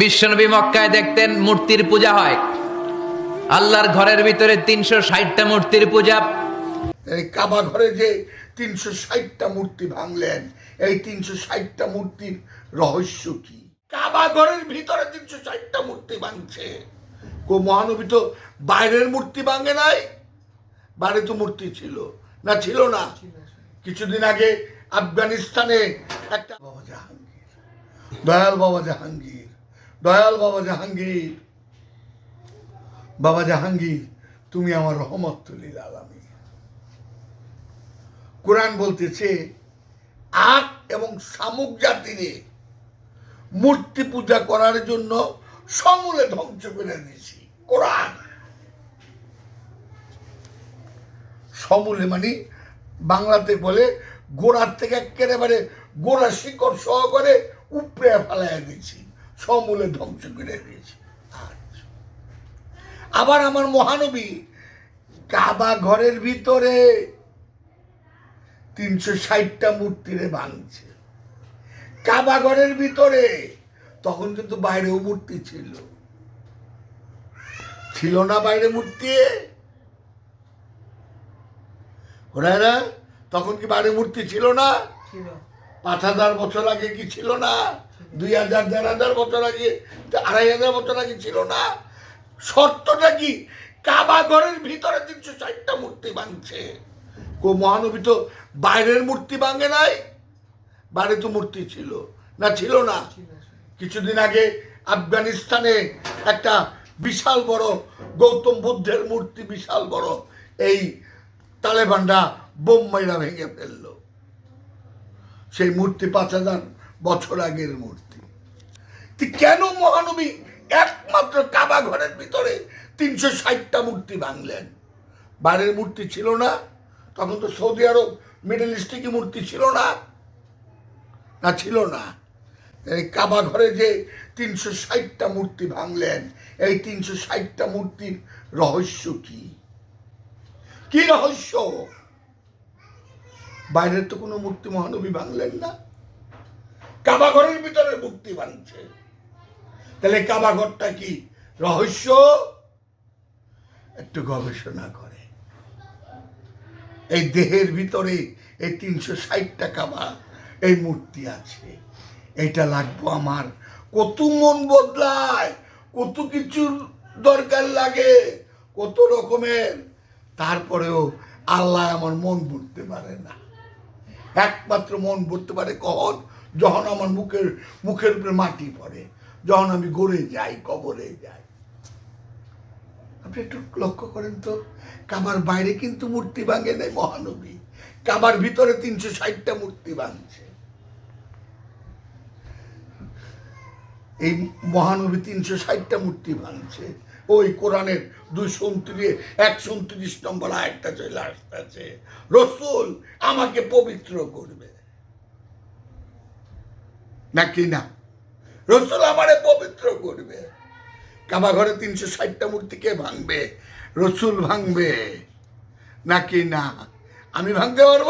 বিশ্বনবী মক্কায় দেখতেন মূর্তির পূজা হয়। আল্লাহর ঘরের ভিতরে তিনশো ষাটটা মূর্তির পূজা। এই কাবা ঘরে যে তিনশো ষাটটা মূর্তি ভাঙলেন, এই তিনশো ষাটটা মূর্তির রহস্য কি? কাবা ঘরের ভিতরে তিনশো ষাটটা মূর্তি ভাঙছে। কো, মহানবী তো বাইরের মূর্তি ভাঙে নাই? বাইরে তো মূর্তি ছিল। না ছিল না। কিছুদিন আগে আফগানিস্তানে একটা বাবা জাহাঙ্গীর, দয়াল বাবা জাহাঙ্গীর দয়াল বাবা জাহাঙ্গীর। বাবা জাহাঙ্গীর, তুমি আমার রহমত তুলিল আলামী কোরআন বলতেছে, আখ এবং শামুক জাতিরে মূর্তি পূজা করার জন্য সমূলে ধ্বংস করে দিয়েছি। কোরআন। সমূলে মানে বাংলাতে বলে গোড়ার থেকে একেবারে গোড়া শিকড় সহকারে উপড়ে ফেলাইয়া দিয়েছি। সমূলে ধ্বংস করে দিয়েছি। আবার আমার মহানবী কাবা ঘরের ভিতরে তিনশো ষাটটা মূর্তিরে ভাঙছে কাবা ঘরের ভিতরে তখন কিন্তু বাইরেও মূর্তি ছিল। ছিল না বাইরে মূর্তি। ওরা তখন কি বাইরে মূর্তি ছিল না? পাঁচ হাজার বছর আগে কি ছিল না? দুই হাজার, দেড় হাজার বছর আগে, আড়াই হাজার বছর আগে ছিল না? শর্তটা কি? কাবা ঘরের ভিতরে তিনশো ষাটটা মূর্তি ভাঙছে। কো মহানবী তো বাইরের মূর্তি ভাঙে নাই? বাইরে তো মূর্তি ছিল। না ছিল না। কিছুদিন আগে আফগানিস্তানে একটা বিশাল বড় গৌতম বুদ্ধের মূর্তি, বিশাল বড়, এই তালেবানরা বোম্বাইরা ভেঙে ফেলল। সেই মূর্তি পাঁচ হাজার বছর আগের মূর্তি। কেন মহানবী একমাত্র কাবা ঘরের ভিতরে তিনশো ষাটটা মূর্তি ভাঙলেন? বাইরের মূর্তি ছিল না, তখন তো সৌদি আরব, মিডল ইস্টে কি মূর্তি ছিল না? না, ছিল না। কাবা ঘরে যে তিনশো ষাটটা মূর্তি ভাঙলেন, এই তিনশো ষাটটা মূর্তির রহস্য কি? কি রহস্য? বাইরের তো কোনো মূর্তি মহানবী ভাঙলেন না। কাবা ঘরের ভিতরে মূর্তি ভাঙছে তাহলে কাবা ঘরটা কি রহস্য? একটু গবেষণা করে। এই দেহের ভিতরে এই তিনশো ষাটটা কাবা, এই মূর্তি আছে। এটা লাগবো আমার। কত মন বদলায়, কত কিছুর দরকার লাগে, কত রকমের। তারপরেও আল্লাহ আমার মন ভরতে পারে না। একমাত্র মন ভরতে পারে কখন? যখন আমার মুখের মুখের উপরে মাটি পড়ে। যখন আমি গড়ে যাই, কবরে যাই। আপনি একটু লক্ষ্য করেন তো, কাবার বাইরে কিন্তু মূর্তি ভাঙে নেই মহানবী। কাবার ভিতরে তিনশো ষাটটা মূর্তি ভাঙছে। এই মহানবী তিনশো ষাটটা মূর্তি ভাঙছে। ওই কোরআনের দুইশো উনত্রিশ, একশো উনত্রিশ নম্বর আরেকটা চলে আসতেছে। রসুল আমাকে পবিত্র করবে। নাকি না? রসুল আমারে পবিত্র করবে। কাবা ঘরে তিনশো ষাটটা মূর্তিকে ভাঙবে? রসুল ভাঙবে। নাকি না? আমি ভাঙতে পারব?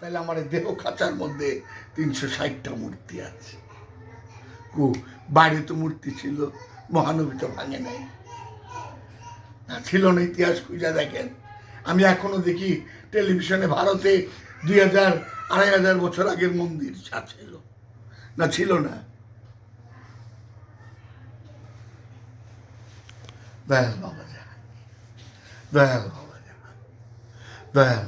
তাহলে আমার দেহ খাঁচার মধ্যে তিনশো ষাটটা মূর্তি আছে। বাইরে তো মূর্তি ছিল। মহানবী তো ভাঙে নাই। না, ছিল না ইতিহাস খুঁজে দেখেন। আমি এখনও দেখি টেলিভিশনে ভারতে দুই হাজার আড়াই হাজার বছর আগের মন্দির ছিল না ছিল না। দয়াল বাবা জাহান দয়াল বাবা জাহান দয়াল